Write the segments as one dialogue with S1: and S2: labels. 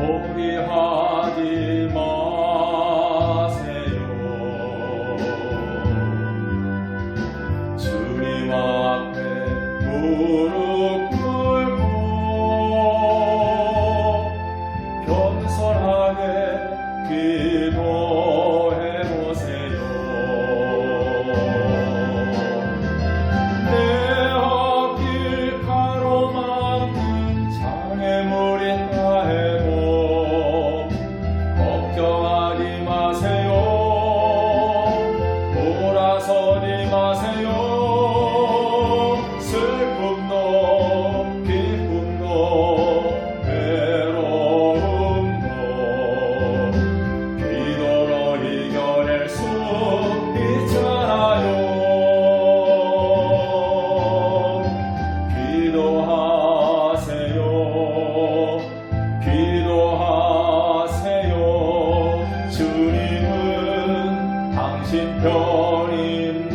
S1: 포기하지 마 편입니다.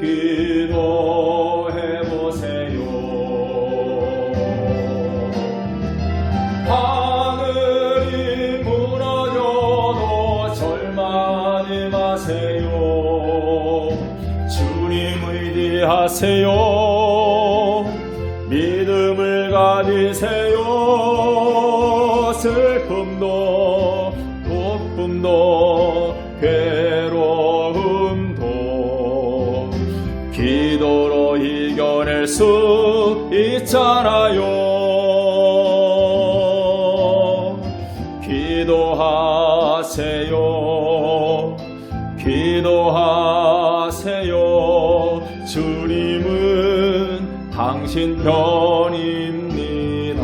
S1: 기도해 보세요. 하늘이 무너져도 절망하지 마세요. 주님 의지하세요. 믿음을 가지세요. 슬픔도 괴로움도 수 있잖아요. 기도하세요. 기도하세요. 주님은 당신 편입니다.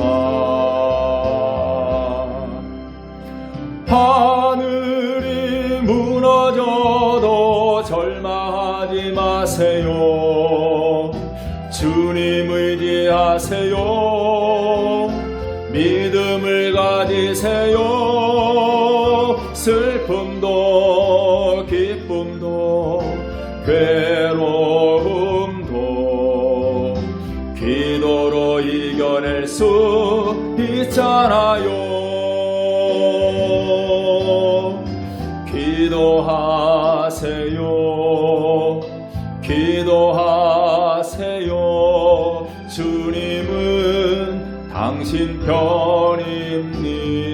S1: 하늘 주님 의지하세요. 믿음을 가지세요. 슬픔도 기쁨도 괴로움도 기도로 이겨낼 수 있잖아요. 기도하세요. 기 당신 편입니다.